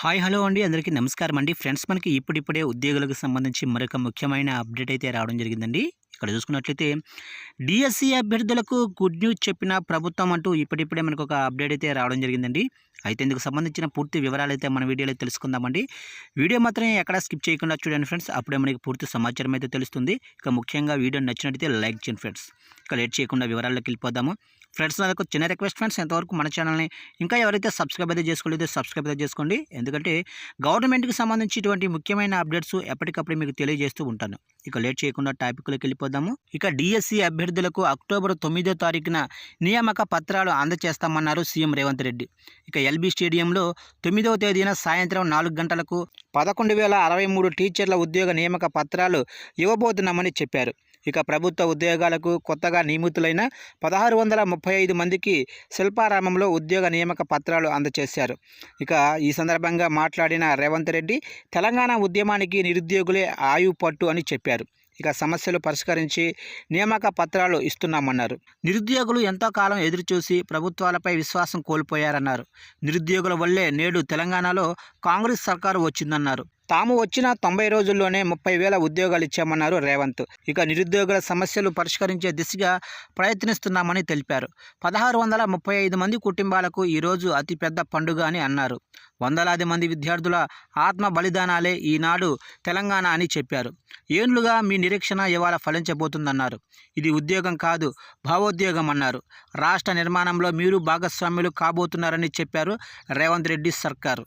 Hi hello అండి. అందరికీ నమస్కారం అండి. ఫ్రెండ్స్ మనకి ఇప్పుడిప్పుడే ఉద్యోగులకు సంబంధించి మరొక ముఖ్యమైన అప్డేట్ అయితే రావడం జరిగిందండి. ఇక్కడ చూసుకున్నట్లయితే డిఎస్సి అభ్యర్థులకు గుడ్ న్యూస్ చెప్పిన ప్రభుత్వం అంటూ ఇప్పుడిప్పుడే మనకు ఒక అప్డేట్ అయితే రావడం జరిగిందండి. అయితే ఇందుకు సంబంధించిన పూర్తి వివరాలు అయితే మన వీడియోలో తెలుసుకుందామండి. వీడియో మాత్రం ఎక్కడ స్కిప్ చేయకుండా చూడండి ఫ్రెండ్స్. అప్పుడే మనకి పూర్తి సమాచారం అయితే తెలుస్తుంది. ఇక ముఖ్యంగా వీడియో నచ్చినట్టయితే లైక్ చేయండి ఫ్రెండ్స్. ఇక లేట్ చేయకుండా వివరాల్లోకి వెళ్ళిపోదాము. ఫ్రెండ్స్ నాకు చిన్న రిక్వెస్ట్ ఫ్రెండ్స్. ఎంతవరకు మన ఛానల్ని ఇంకా ఎవరైతే సబ్స్క్రైబ్ అయితే చేసుకోలేదో సబ్స్క్రైబ్ అయితే చేసుకోండి. ఎందుకంటే గవర్నమెంట్కి సంబంధించి ఇటువంటి ముఖ్యమైన అప్డేట్స్ ఎప్పటికప్పుడు మీకు తెలియజేస్తూ ఉంటాను. ఇక లేట్ చేయకుండా టాపిక్లోకి తెలుసుకుందాము ఇక డిఎస్సి అభ్యర్థులకు అక్టోబర్ తొమ్మిదో తారీఖున నియామక పత్రాలు అందజేస్తామన్నారు సీఎం రేవంత్ రెడ్డి. ఇక ఎల్బీ స్టేడియంలో తొమ్మిదవ తేదీన సాయంత్రం నాలుగు గంటలకు పదకొండు వేల అరవై మూడు టీచర్ల ఉద్యోగ నియామక పత్రాలు ఇవ్వబోతున్నామని చెప్పారు. ఇక ప్రభుత్వ ఉద్యోగాలకు కొత్తగా నియమితులైన పదహారు వందల ముప్పై ఐదు మందికి శిల్పారామంలో ఉద్యోగ నియామక పత్రాలు అందజేశారు ఇక ఈ సందర్భంగా మాట్లాడిన రేవంత్ రెడ్డి తెలంగాణ ఉద్యమానికి నిరుద్యోగులే ఆయువు పట్టు అని చెప్పారు. ఇక సమస్యలు పరిష్కరించి నియామక పత్రాలు ఇస్తున్నామన్నారు. నిరుద్యోగులు ఎంతో కాలం ఎదురుచూసి ప్రభుత్వాలపై విశ్వాసం కోల్పోయారన్నారు. నిరుద్యోగుల వల్లే నేడు తెలంగాణలో కాంగ్రెస్ సర్కారు వచ్చిందన్నారు. తాము వచ్చిన తొంభై రోజుల్లోనే ముప్పై వేల ఉద్యోగాలు ఇచ్చామన్నారు రేవంత్. ఇక నిరుద్యోగుల సమస్యలు పరిష్కరించే దిశగా ప్రయత్నిస్తున్నామని తెలిపారు. పదహారు వందల ముప్పై ఐదు మంది కుటుంబాలకు ఈరోజు అతిపెద్ద పండుగ అని అన్నారు. వందలాది మంది విద్యార్థుల ఆత్మ బలిదానాలే ఈనాడు తెలంగాణ అని చెప్పారు. ఏండ్లుగా మీ నిరీక్షణ ఇవాళ ఫలించబోతుందన్నారు. ఇది ఉద్యోగం కాదు భావోద్యోగం అన్నారు. రాష్ట్ర నిర్మాణంలో మీరు భాగస్వామ్యులు కాబోతున్నారని చెప్పారు రేవంత్ రెడ్డి సర్కారు.